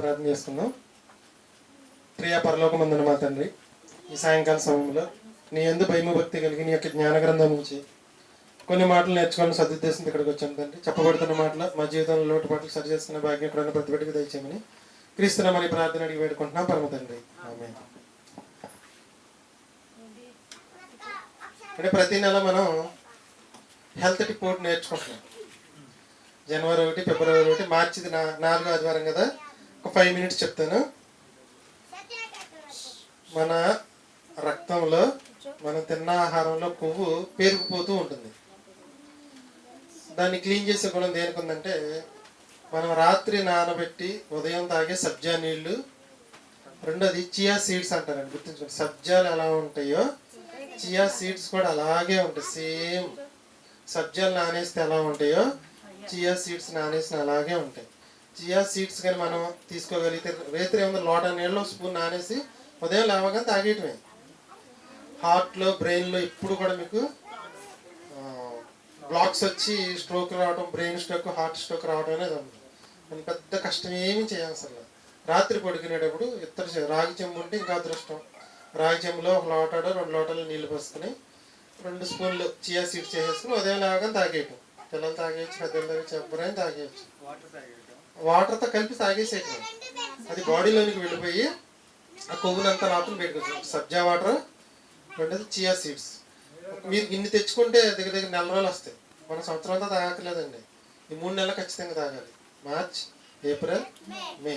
ప్రార్థన చేస్తున్నాం ప్రియా పరలోకమందున మా తండ్రి ఈ సాయంకాల సమయంలో నీ ఎందు భయమభక్తి కలిగి నీ యొక్క జ్ఞాన గ్రంథం నుంచి కొన్ని మాటలు నేర్చుకోవాలని సదుద్దేశంతో ఇక్కడికి వచ్చాను తండ్రి. చెప్పబడుతున్న మాటలు మా జీవితంలో లోటుపాట్లు సరి చేస్తున్న భాగ్యం ఎక్కడైనా ప్రతి దయచేయమని క్రీస్తున్న మరి ప్రార్థన అడిగి వేడుకుంటున్నాం. పరమ తండ్రి. ఆమె అంటే ప్రతి నెల మనం హెల్త్ రిపోర్ట్ నేర్చుకుంటున్నాం. జనవరి ఒకటి ఫిబ్రవరి ఒకటి మార్చిది నా నాలుగో ఆదివారం కదా? ఒక ఫైవ్ మినిట్స్ చెప్తాను? మన రక్తంలో మనం తిన్న ఆహారంలో కొవ్వు పేరుకుపోతూ ఉంటుంది. దాన్ని క్లీన్ చేసే గుణం దేనికి ఉందంటే మనం రాత్రి నానబెట్టి ఉదయం తాగే సబ్జా నీళ్ళు రెండోది చియా సీడ్స్ అంటారండి గుర్తుంచుకోండి. సబ్జాలు ఎలా ఉంటాయో చియా సీడ్స్ కూడా అలాగే ఉంటాయి సేమ్ సబ్జాలు నానేస్తే ఎలా ఉంటాయో చియా సీడ్స్ నానేసిన అలాగే ఉంటాయి. చియా సీడ్స్ కానీ మనం తీసుకోగలిగితే రేత్రి ఏమన్నా లోట నీళ్ళు స్పూన్ నానేసి ఉదయం లేవగానే తాగేయటమే. హార్ట్లో బ్రెయిన్లో ఇప్పుడు కూడా మీకు బ్లాక్స్ వచ్చి స్ట్రోక్ రావడం బ్రెయిన్ స్ట్రోక్ హార్ట్ స్ట్రోక్ రావడం అనేది ఉంది మనం పెద్ద కష్టం ఏమీ చేయాల్సిన రాత్రి పడుకునేటప్పుడు ఇద్దరు రాగి చెంబు ఉంటే ఇంకా అదృష్టం. రాగి చెంబులో ఒక లోటాడో రెండు లోటాలు నీళ్ళు పోసుకుని రెండు స్పూన్లు చియా సీడ్స్ చేసేసుకుని ఉదయం లేవగానే తాగేయటం. పిల్లలు తాగేయచ్చు పెద్దలు తాగేయచ్చు ఎవరైనా తాగేయచ్చు. వాటర్తో కలిపి తాగేసేయటం అది బాడీలోనికి వెళ్ళిపోయి? ఆ కొవ్వునంతా లోపల పెట్టుకోవచ్చు సబ్జా వాటర్ రెండోది చియా సీడ్స్ మీరు ఇన్ని తెచ్చుకుంటే దగ్గర దగ్గర నెల రోజులు వస్తాయి. మన సంవత్సరం అంతా తాగట్లేదండి. ఈ మూడు నెలలు ఖచ్చితంగా తాగాలి. March April May.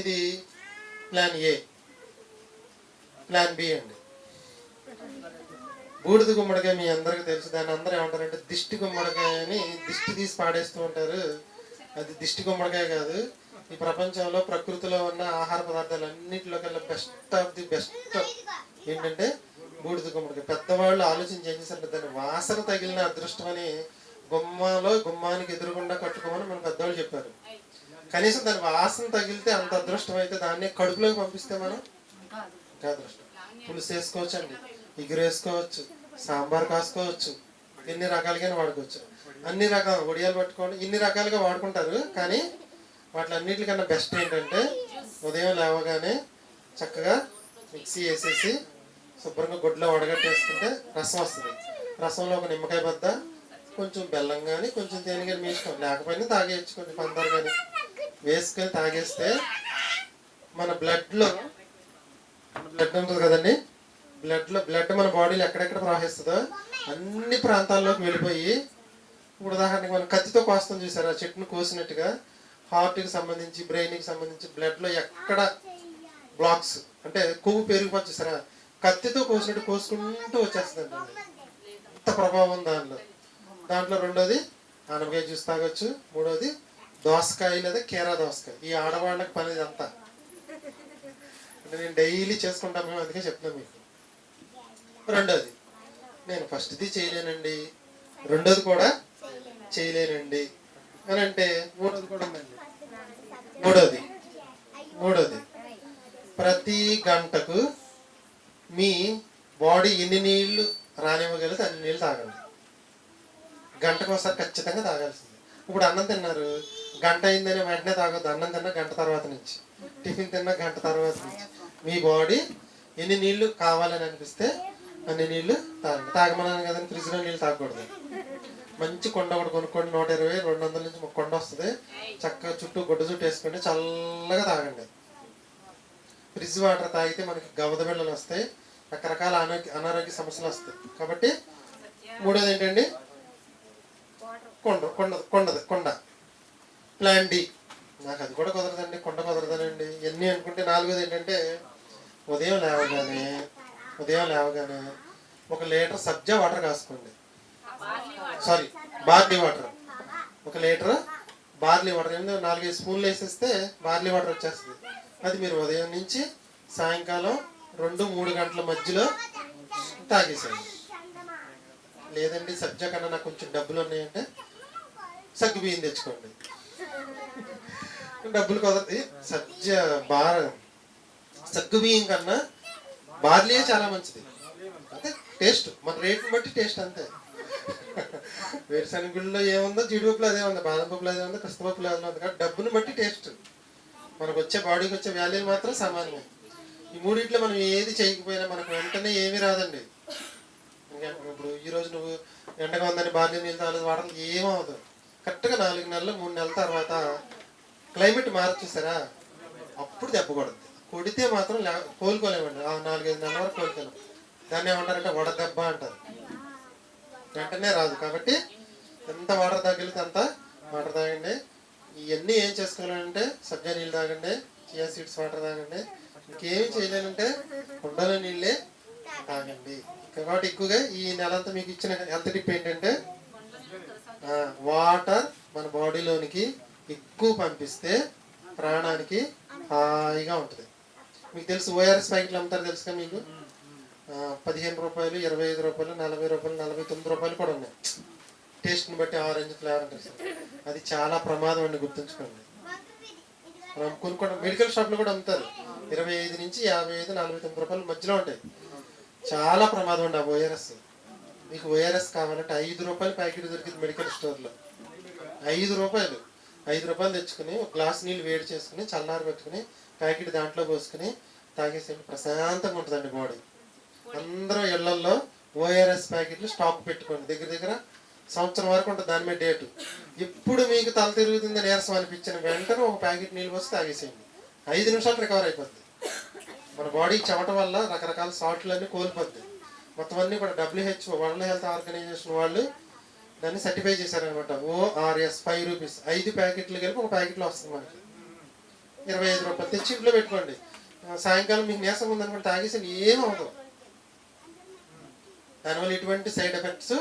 ఇది ప్లాన్ ఏ ప్లాన్ బి అండి. బూడిద గుమ్మడికాయ మీ అందరికీ తెలుసు. దాన్ని అందరూ ఏమంటారంటే దిష్టి గుమ్మడికాయ అని దిష్టి తీసి పాడేస్తూ ఉంటారు. అది దిష్టి గుమ్మడికాయ కాదు. ఈ ప్రపంచంలో ప్రకృతిలో ఉన్న ఆహార పదార్థాలు అన్నింటిలో కల్లా బెస్ట్ ఆఫ్ ది బెస్ట్ ఏంటంటే బూడిద గుమ్మడికాయ. పెద్దవాళ్ళు ఆలోచించి ఏం చేశారంటే దాని వాసన తగిలిన అదృష్టం అని గుమ్మాలో గుమ్మానికి ఎదురుగుండా కట్టుకోమని మన పెద్దవాళ్ళు చెప్పారు. కనీసం దాని వాసన తగిలితే అంత అదృష్టం అయితే దాన్ని కడుపులోకి పంపిస్తే మనం ఇంకా అదృష్టం పులుసు వేసుకోవచ్చు అండి ఇగురు వేసుకోవచ్చు సాంబార్ కాసుకోవచ్చు. ఎన్ని రకాలుగానే వాడుకోవచ్చు. అన్ని రకాల వడియాలు పట్టుకోండి ఇన్ని రకాలుగా వాడుకుంటారు. కానీ వాటిలన్నిటికన్నా బెస్ట్ ఏంటంటే ఉదయం లేవగానే చక్కగా మిక్సీ వేసేసి శుభ్రంగా గుడ్లో వడగట్టేసుకుంటే రసం వస్తుంది. రసంలో ఒక నిమ్మకాయ బద్ద కొంచెం బెల్లం కానీ కొంచెం తేనె కానీ మీ ఇష్టం. లేకపోయినా తాగేయచ్చు కొంచెం పందారు కానీ వేసుకొని తాగేస్తే మన బ్లడ్లో బ్లడ్ ఉంటుంది కదండి? బ్లడ్లో బ్లడ్ మన బాడీలో ఎక్కడెక్కడ ప్రవహిస్తుందో అన్ని ప్రాంతాల్లోకి వెళ్ళిపోయి ఇప్పుడు ఉదాహరణకి మనం కత్తితో కోస్తాం చూసారా? చెట్టును కోసినట్టుగా హార్ట్కి సంబంధించి బ్రెయిన్కి సంబంధించి బ్లడ్లో ఎక్కడ బ్లాక్స్ అంటే కొవ్వు పెరిగిపోవచ్చు చూసారా? కత్తితో కోసినట్టు కోసుకుంటూ వచ్చేస్తుంది అంత ప్రభావం దానిలో? దాంట్లో రెండోది అనపకాయ జ్యూస్ తాగొచ్చు. మూడోది దోసకాయ లేదా కేరా దోసకాయ. ఈ ఆడవాళ్ళకి పని అంతా. అంటే నేను డైలీ చేసుకుంటాను మేము అందుకే చెప్తున్నాను మీకు. రెండోది. నేను ఫస్ట్ది చేయలేనండి. రెండోది కూడా చేయలేనండి. అని అంటే మూడోది కూడా ఉందండి. మూడోది. మూడోది. ప్రతి గంటకు మీ బాడీ ఎన్ని నీళ్ళు రానివ్వగలిగితే అన్ని నీళ్ళు తాగండి. గంటకు ఒకసారి ఖచ్చితంగా తాగాల్సింది. ఇప్పుడు అన్నం తిన్నారు. గంట అయిందని వెంటనే తాగొద్దు. అన్నం తిన్నా గంట తర్వాత నుంచి. టిఫిన్ తిన్నా గంట తర్వాత నుంచి. మీ బాడీ ఎన్ని నీళ్ళు కావాలని అనిపిస్తే అన్ని నీళ్ళు తాగండి తాగమన్నాను కదండి ఫ్రిడ్జ్లో నీళ్ళు తాగకూడదు. మంచి కొండ ఒకటి కొనుక్కోండి నూట ఇరవై రెండు వందల నుంచి ఒక కొండ వస్తుంది. చక్కగా చుట్టూ గుడ్డ చుట్టూ వేసుకోండి చల్లగా తాగండి. ఫ్రిడ్జ్ వాటర్ తాగితే మనకి గవద బిళ్ళలు వస్తాయి. రకరకాల అనారోగ్య అనారోగ్య సమస్యలు వస్తాయి. కాబట్టి మూడోది ఏంటండి? కొండ కొండ కొండది కొండ. Plan D. నాకు అది కూడా కుదరదండి కొండ కుదరదనండి. ఎన్ని అనుకుంటే నాలుగోది ఏంటంటే ఉదయం లేవగానే ఉదయం లేవగానే ఒక litre sabja water కాసుకోండి. Sorry barley water. ఒక లీటర్ బార్లీ వాటర్. ఏంటంటే నాలుగైదు స్పూన్లు వేసేస్తే బార్లీ వాటర్ వచ్చేస్తుంది. అది మీరు ఉదయం నుంచి సాయంకాలం రెండు మూడు గంటల మధ్యలో తాగేసేయండి. లేదండి సబ్జా కన్నా నాకు కొంచెం డబ్బులు ఉన్నాయంటే సగ్గు బియ్యం తెచ్చుకోండి. డబ్బులు కుదరది. సజ్జ బార సగ్గు బియ్యం కన్నా బార్లీ చాలా మంచిది. అంటే టేస్ట్ మన రేట్ని బట్టి టేస్ట్ అంతే. వేరుశనగ గుళ్ళలో ఏముందో జీడిపప్పులు అదే ఉంది బాదం పప్పులు అదే ఉంది కస్తపప్పులు అదే ఉంది. కాబట్టి డబ్బుని బట్టి టేస్ట్. మనకు వచ్చే బాడీకి వచ్చే వాల్యూ మాత్రం సమానమే. ఈ మూడింట్లో మనం ఏది చేయకపోయినా మనకు వెంటనే ఏమీ రాదండి. ఇప్పుడు ఈ రోజు నువ్వు ఎండగా ఉందని బార్లీ నీళ్ళు తాగలేదు వాడడం ఏమవుతుంది కరెక్ట్గా నాలుగు నెలలు మూడు నెలల తర్వాత క్లైమేట్ మారచ్చు చూసారా అప్పుడు దెబ్బ కొడుతుంది కొడితే మాత్రం కోలుకోలేమండి. ఆ నాలుగైదు నెలల వరకు కోలుకోలేము దాన్ని ఏమంటారంటే వడదెబ్బ అంటారు. వెంటనే రాదు. కాబట్టి ఎంత వాటర్ తాగలిగితే అంత వాటర్ తాగండి. ఇవన్నీ ఏం చేసుకోవాలంటే సబ్జా నీళ్ళు తాగండి చియా సీడ్స్ వాటర్ తాగండి. ఇంకేం చేయలేనంటే కుండలో నీళ్ళే తాగండి. కాబట్టి ఎక్కువగా ఈ నెలంతా మీకు ఇచ్చిన హెల్త్ టిప్ ఏంటంటే వాటర్ మన బాడీలోనికి ఎక్కువ పంపిస్తే ప్రాణానికి హాయిగా ఉంటుంది. మీకు తెలుసు ఓఆర్ఎస్ ప్యాకెట్లు అమ్ముతారు తెలుసుగా మీకు? పదిహేను రూపాయలు ఇరవై ఐదు రూపాయలు నలభై రూపాయలు నలభై తొమ్మిది రూపాయలు కూడా ఉన్నాయి. టేస్ట్ని బట్టి ఆరెంజ్ ఫ్లేవర్ ఉంటుంది అది చాలా ప్రమాదం అండి గుర్తుంచుకోండి. మనం కొనుక్కోవడం మెడికల్ షాప్లో కూడా అమ్ముతారు. ఇరవై ఐదు నుంచి యాభై ఐదు నలభై తొమ్మిది రూపాయలు మధ్యలో ఉంటాయి. చాలా ప్రమాదం అండి ఆ ఓఆర్ఎస్ మీకు ఓఆర్ఎస్ కావాలంటే ఐదు రూపాయలు ప్యాకెట్ దొరికింది మెడికల్ స్టోర్లో. ఐదు రూపాయలు. ఐదు రూపాయలు తెచ్చుకుని ఒక గ్లాస్ నీళ్ళు వేడి చేసుకుని చల్లారి పెట్టుకుని ప్యాకెట్ దాంట్లో పోసుకుని తాగేసేయండి. ప్రశాంతంగా ఉంటుందండి బాడీ. అందరూ ఇళ్ళల్లో ఓఆర్ఎస్ ప్యాకెట్లు స్టాక్ పెట్టుకోండి. దగ్గర దగ్గర సంవత్సరం వరకు ఉంటుంది దాని మీద డేటు. ఎప్పుడు మీకు తల తిరుగుతుంది నీరసం అనిపించిన వెంటనే ఒక ప్యాకెట్ నీళ్ళు పోసి తాగేసేయండి. ఐదు నిమిషాలు రికవర్ అయిపోద్ది. మన బాడీ చెమట వల్ల రకరకాల సాల్ట్లు అన్ని కోల్పోద్ది. మొత్తం అన్ని కూడా డబ్ల్యూహెచ్ఓ వరల్డ్ హెల్త్ ఆర్గనైజేషన్ వాళ్ళు దాన్ని సర్టిఫై చేశారనమాట ఓఆర్ఎస్ ఫైవ్ రూపీస్. ఐదు ప్యాకెట్లు కలిపి ఒక ప్యాకెట్లో వస్తుంది మనకి. ఇరవై ఐదు రూపాయలు తెచ్చి ఇంట్లో పెట్టుకోండి. సాయంకాలం మీకు నీరసం ఉందనుకోండి తాగేసి అవ్వదు. దానివల్ల ఎటువంటి సైడ్ ఎఫెక్ట్స్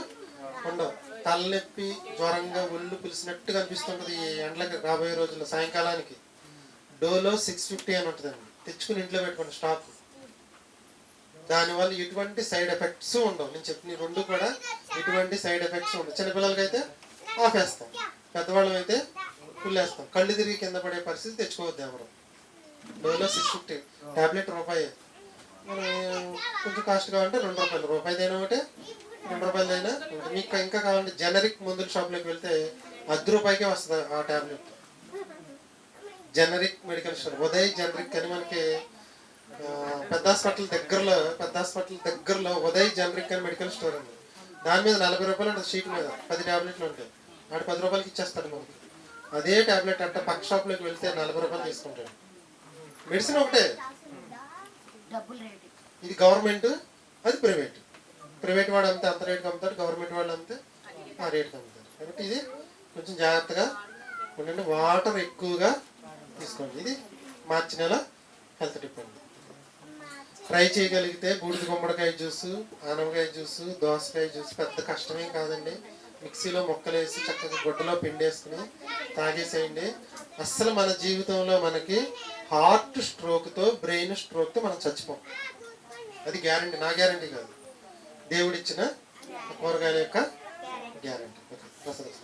ఉండవు. తలనొప్పి జ్వరంగా ఒళ్ళు పిలిచినట్టుగా అనిపిస్తుంటుంది ఈ ఎండలకి రాబోయే రోజుల్లో సాయంకాలానికి. డోలో సిక్స్ ఫిఫ్టీ అని ఉంటుందండి. తెచ్చుకుని ఇంట్లో పెట్టుకోండి స్టాక్. దానివల్ల ఎటువంటి సైడ్ ఎఫెక్ట్స్ ఉండవు. నేను చెప్పిన రెండు కూడా ఎటువంటి సైడ్ ఎఫెక్ట్స్ ఉండవు. చిన్నపిల్లలకైతే ఆపేస్తాం. పెద్దవాళ్ళం అయితే కుళ్ళేస్తాం. కళ్ళు తిరిగి కింద పడే పరిస్థితి తెచ్చుకోవద్దు ఎవరు. డోలో సిక్స్ ఫిఫ్టీ టాబ్లెట్ రూపాయి. మనం కొంచెం కాస్ట్ కావాలంటే రెండు రూపాయలు. రూపాయి ఒకటి ఒకటే? రెండు రూపాయలైనా మీకు ఇంకా కావాలంటే జనరిక్ మందుల షాప్లోకి వెళ్తే అర్ధ రూపాయికే వస్తుంది ఆ tablet generic medical store Uday generic అని మనకి పెద్ద హాస్పిటల్ దగ్గరలో పెద్ద హాస్పిటల్ దగ్గరలో ఉదయ్ జనరిక్ అని మెడికల్ స్టోర్ ఉంది. దాని మీద నలభై రూపాయలు ఉంటుంది షీట్ మీద. పది టాబ్లెట్లు ఉంటాయి. ఆడు పది రూపాయలకి ఇచ్చేస్తాడు మనకి. అదే టాబ్లెట్ అంటే పక్క షాప్లోకి వెళ్తే నలభై రూపాయలు తీసుకుంటాడు. మెడిసిన్ ఒకటే. ఇది గవర్నమెంట్ అది ప్రైవేట్. ప్రైవేట్ వాడు అమ్మితే అంత రేటుకి అమ్ముతాడు గవర్నమెంట్ వాళ్ళు అమ్మితే ఆ రేటుకి అమ్ముతారు కాబట్టి ఇది కొంచెం జాగ్రత్తగా ఉండండి. వాటర్ ఎక్కువగా తీసుకోండి. ఇది మార్చి నెల హెల్త్ టిప్ అండి ట్రై చేయగలిగితే బూడిద గుమ్మడికాయ జ్యూస్ ఆనవకాయ జ్యూస్ దోసకాయ జ్యూస్ పెద్ద కష్టమేం కాదండి. మిక్సీలో మొక్కలు వేసి చక్కగా గుడ్డలో పిండేసుకుని తాగేసేయండి. అస్సలు మన జీవితంలో మనకి హార్ట్ స్ట్రోక్తో బ్రెయిన్ స్ట్రోక్తో మనం చచ్చిపోం. అది గ్యారంటీ నా గ్యారంటీ కాదు. దేవుడిచ్చిన కూరగాయల యొక్క గ్యారంటీ. ఓకే ప్రసాద్.